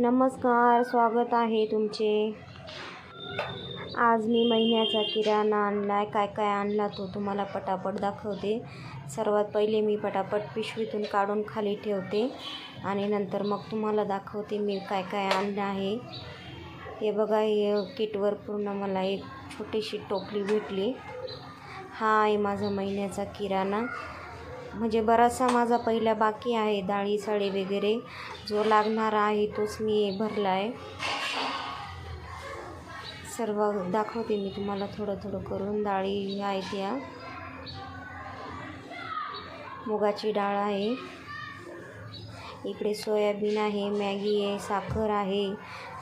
नमस्कार स्वागत आहे तुमचे. आज मी महिन्याचा किराणा आणलाय. काय काय आणला तो तुम्हाला पटापट दाखवते. सर्वात पहिले मी पटापट पिशवीतून काढून खाली ठेवते आणि नंतर मग तुम्हाला दाखवते मी काय काय आणलं आहे. हे बघा हे किटवर पूर्ण मला एक छोटीशी टोपली भेटली. हा आहे माझा महिन्याचा किराणा. म्हणजे बराचसा माझा पहिला बाकी आहे डाळी साळी वगैरे. जो लागणारा आहे तोच मी भरला आहे. सर्व दाखवते मी तुम्हाला थोडं थोडं करून. डाळी आहे त्या. मुगाची डाळ आहे. इकडे सोयाबीन आहे मॅगी आहे साखर आहे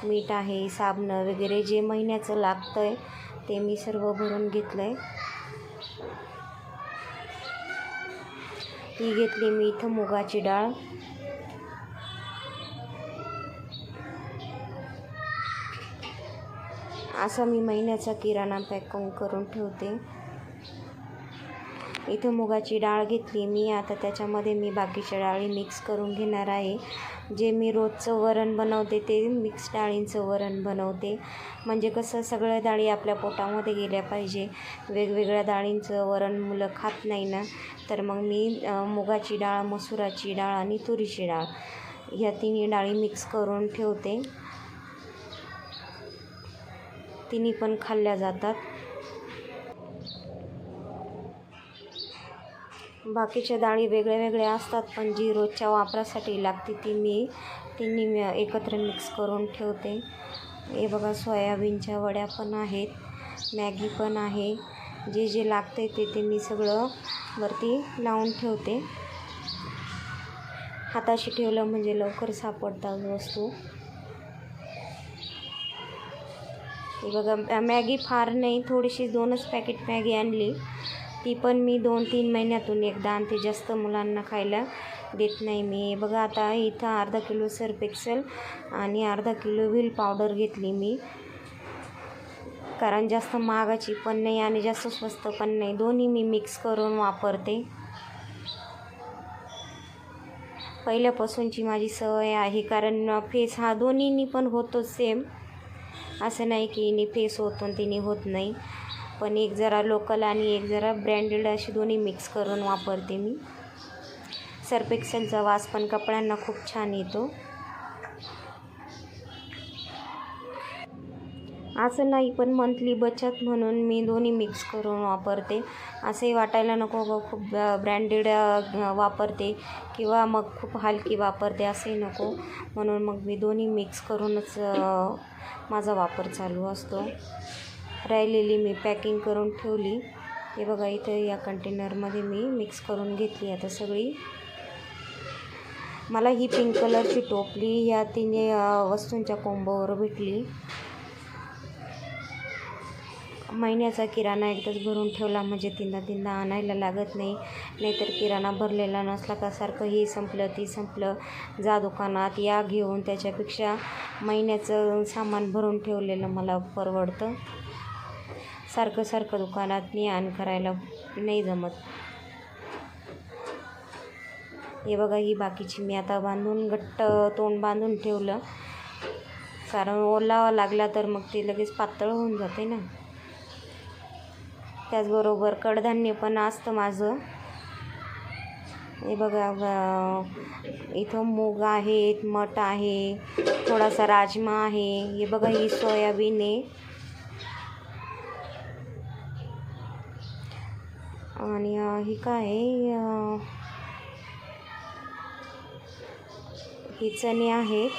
मीठ आहे साबणं वगैरे जे महिन्याचं लागतं आहे ते मी सर्व भरून घेतलं आहे ही घेतली मी इथं मुगाची डाळ. असा मी महिन्याचा किराणा पॅक करून ठेवते. इथं मुगाची डाळ घेतली. मी आता त्याच्यामध्ये मी बाकीच्या डाळी मिक्स करून घेणार आहे. जे मी रोजचं वरण बनवते ते मिक्स डाळींचं वरण बनवते. म्हणजे कसं सगळ्या डाळी आपल्या पोटामध्ये गेल्या पाहिजे. वेगवेगळ्या डाळींचं वरण मुलं खात नाही ना तर मग मी मुगाची डाळ मसुराची डाळ आणि तुरीची डाळ ह्या तिन्ही डाळी मिक्स करून ठेवते. तिन्ही पण खाल्ल्या जातात. बाकीच्या डाळी वेगळ्या वेगळ्या असतात पण जी रोजच्या वापरासाठी लागते ती मी तिन्ही मी एकत्र मिक्स करून ठेवते. हे बघा सोयाबीनच्या वड्या पण आहेत मॅगी पण आहे. जे जे लागते ते ते मी सगळं वरती लावून ठेवते. हाताशी ठेवलं म्हणजे लवकर सापडतात वस्तू. हे बघा मॅगी फार नाही थोडीशी दोनच पॅकेट मॅगी आणली. ती पण मी दोन तीन महिन्यातून एकदा आणते जास्त मुलांना खायला देत नाही मी. बघा आता इथं अर्धा किलो सरपेक्सल आणि अर्धा किलो व्हील पावडर घेतली मी. कारण जास्त महागाची पण नाही आणि जास्त स्वस्त पण नाही. दोन्ही मी मिक्स करून वापरते. पहिल्यापासूनची माझी सवय आहे. कारण फेस हा दोन्हीनी पण होतो सेम असं नाही की इनी फेस होतो आणि तिने होत नाही. पण एक जरा लोकल आणि एक जरा ब्रँडेड अशी दोन्ही मिक्स करून वापरते मी. सर्फ एक्सेलचा वास पण कपड्यांना खूप छान येतो. असं नाही पण मंथली बचत म्हणून मी दोन्ही मिक्स करून वापरते. असंही वाटायला नको ग खूप ब्रँडेड वापरते किंवा मग खूप हलकी वापरते असंही नको. म्हणून मग मी दोन्ही मिक्स करूनच माझा वापर चालू असतो. राहिलेली मी पॅकिंग करून ठेवली. हे बघा इथं या कंटेनरमध्ये मी मिक्स करून घेतली आता सगळी. मला ही पिंक कलरची टोपली ह्या तिने वस्तूंच्या कोंबोवर भेटली. महिन्याचा किराणा एकदाच भरून ठेवला म्हणजे तीनदा तीनदा आणायला लागत नाही. नाहीतर किराणा भरलेला नसला का सारखं हे संपलं ती संपलं. जा दुकानात या घेऊन त्याच्यापेक्षा महिन्याचं सामान भरून ठेवलेलं मला परवडतं. सारखं सारखं दुकानात ने आण करायला नाही जमत. हे बघा ही बाकीची मी आता बांधून घट्ट तोंड बांधून ठेवलं. कारण ओलावा लागला तर मग ते लगेच पातळ होऊन जाते ना. त्याचबरोबर कडधान्य पण असतं माझं. हे बघा इथं मूग आहेत मठ आहे थोडासा राजमा आहे. हे बघा ही सोयाबीन आहे. आणि ही काय ही चणे आहेत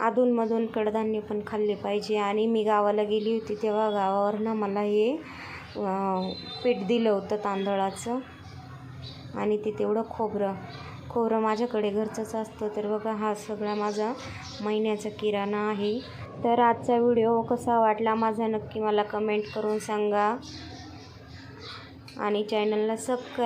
अधूनमधून कडधान्य पण खाल्ले पाहिजे. आणि मी गावाला गेली होती तेव्हा गावावरनं मला हे पीठ दिलं होतं तांदळाचं. आणि ते तेवढं खोबरं खोबरं माझ्याकडे घरचंच असतं. तर बघा हा सगळा माझा महिन्याचा किराणा आहे. तर आजचा व्हिडिओ कसा वाटला माझा नक्की मला कमेंट करून सांगा. आणि चॅनलला सबस्क्राईब